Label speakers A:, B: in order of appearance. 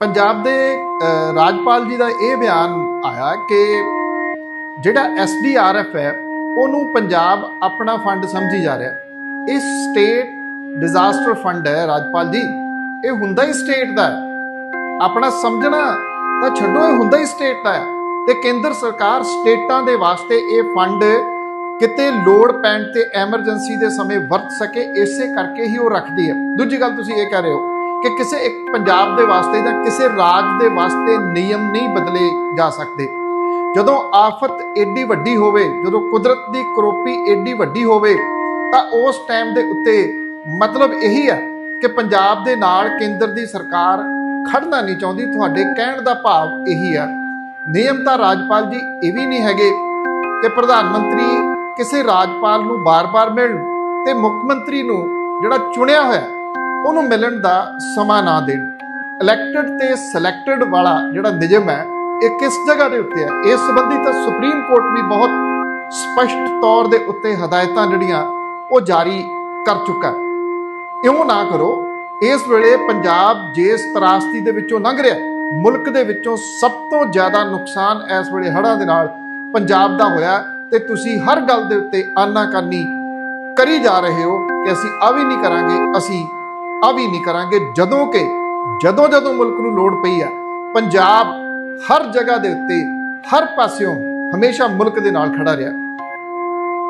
A: ਪੰਜਾਬ ਦੇ ਰਾਜਪਾਲ ਜੀ ਦਾ ਇਹ ਬਿਆਨ ਆਇਆ ਕਿ ਜਿਹੜਾ ਐਸਡੀਆਰਐਫ ਹੈ, ਉਹਨੂੰ ਪੰਜਾਬ ਆਪਣਾ ਫੰਡ ਸਮਝੀ ਜਾ ਰਿਹਾ। ਇਹ ਸਟੇਟ ਡਿਜ਼ਾਸਟਰ ਫੰਡ ਹੈ ਰਾਜਪਾਲ ਜੀ। ਇਹ ਹੁੰਦਾ ਹੀ ਸਟੇਟ ਦਾ ਆਪਣਾ ਸਮਝਣਾ ਤਾਂ ਛੱਡੋ, ਇਹ ਹੁੰਦਾ ਹੀ ਸਟੇਟ ਦਾ ਹੈ। ਤੇ ਕੇਂਦਰ ਸਰਕਾਰ ਸਟੇਟਾਂ ਦੇ ਵਾਸਤੇ ਇਹ ਫੰਡ ਕਿਤੇ ਲੋੜ ਪੈਣ ਤੇ ਐਮਰਜੈਂਸੀ ਦੇ ਸਮੇਂ ਵਰਤ ਸਕੇ, ਇਸੇ ਕਰਕੇ ਹੀ ਉਹ ਰੱਖਦੀ ਹੈ। ਦੂਜੀ ਗੱਲ ਤੁਸੀਂ ਇਹ ਕਹਿ ਰਹੇ ਹੋ ਕਿ ਕਿਸੇ ਇੱਕ ਪੰਜਾਬ ਦੇ ਵਾਸਤੇ ਜਾਂ ਕਿਸੇ ਰਾਜ ਦੇ ਵਾਸਤੇ ਨਿਯਮ ਨਹੀਂ ਬਦਲੇ ਜਾ ਸਕਦੇ। ਜਦੋਂ ਆਫਤ ਏਡੀ ਵੱਡੀ ਹੋਵੇ, ਜਦੋਂ ਕੁਦਰਤ ਦੀ ਕਰੋਪੀ ਏਡੀ ਵੱਡੀ ਹੋਵੇ, ਤਾਂ ਉਸ ਟਾਈਮ ਦੇ ਉੱਤੇ ਮਤਲਬ ਇਹੀ ਹੈ ਕਿ ਪੰਜਾਬ ਦੇ ਨਾਲ ਕੇਂਦਰ ਦੀ ਸਰਕਾਰ ਖੜਨਾ ਨਹੀਂ ਚਾਹੁੰਦੀ। ਤੁਹਾਡੇ ਕਹਿਣ ਦਾ ਭਾਵ ਇਹੀ ਹੈ ਨਿਯਮ ਤਾਂ ਰਾਜਪਾਲ ਜੀ ਇਹ ਵੀ ਨਹੀਂ ਹੈਗੇ ਕਿ ਪ੍ਰਧਾਨ ਮੰਤਰੀ ਕਿਸੇ ਰਾਜਪਾਲ ਨੂੰ ਬਾਰ-ਬਾਰ ਮਿਲਣ ਤੇ ਮੁੱਖ ਮੰਤਰੀ ਨੂੰ ਜਿਹੜਾ ਚੁਣਿਆ ਹੋਇਆ ਉਹਨੂੰ ਮਿਲਣ ਦਾ ਸਮਾਂ ਨਾ ਦੇਣ। ਇਲੈਕਟਡ ਤੇ ਸਿਲੈਕਟਡ ਵਾਲਾ ਜਿਹੜਾ ਨਿਯਮ ਹੈ, ਇਹ ਕਿਸ ਜਗ੍ਹਾ ਦੇ ਉੱਤੇ ਹੈ? ਇਸ ਸੰਬੰਧੀ ਤਾਂ ਸੁਪਰੀਮ ਕੋਰਟ ਵੀ ਬਹੁਤ ਸਪਸ਼ਟ ਤੌਰ ਦੇ ਉੱਤੇ ਹਦਾਇਤਾਂ ਜਿਹੜੀਆਂ ਉਹ ਜਾਰੀ ਕਰ ਚੁੱਕਾ ਇਉਂ ਨਾ ਕਰੋ, ਇਸ ਵੇਲੇ ਪੰਜਾਬ ਜਿਸ ਤਰਾਸਤੀ ਦੇ ਵਿੱਚੋਂ ਲੰਘ ਰਿਹਾ ਮੁਲਕ ਦੇ ਵਿੱਚੋਂ ਸਭ ਤੋਂ ਜ਼ਿਆਦਾ ਨੁਕਸਾਨ ਇਸ ਵੇਲੇ ਹੜ੍ਹਾਂ ਦੇ ਨਾਲ ਪੰਜਾਬ ਦਾ ਹੋਇਆ ਤੇ ਤੁਸੀਂ ਹਰ ਗੱਲ ਦੇ ਉੱਤੇ ਆਨਾਕਾਨੀ ਕਰੀ ਜਾ ਰਹੇ ਹੋ ਕਿ ਅਸੀਂ ਆ ਵੀ ਨਹੀਂ ਕਰਾਂਗੇ, ਅਸੀਂ ਆ ਵੀ ਨਹੀਂ ਕਰਾਂਗੇ, ਜਦੋਂ ਕਿ ਜਦੋਂ ਜਦੋਂ ਮੁਲਕ ਨੂੰ ਲੋੜ ਪਈ ਆ, ਪੰਜਾਬ ਹਰ ਜਗ੍ਹਾ ਦੇ ਉੱਤੇ, ਹਰ ਪਾਸਿਓਂ ਹਮੇਸ਼ਾ ਮੁਲਕ ਦੇ ਨਾਲ ਖੜਾ ਰਿਹਾ।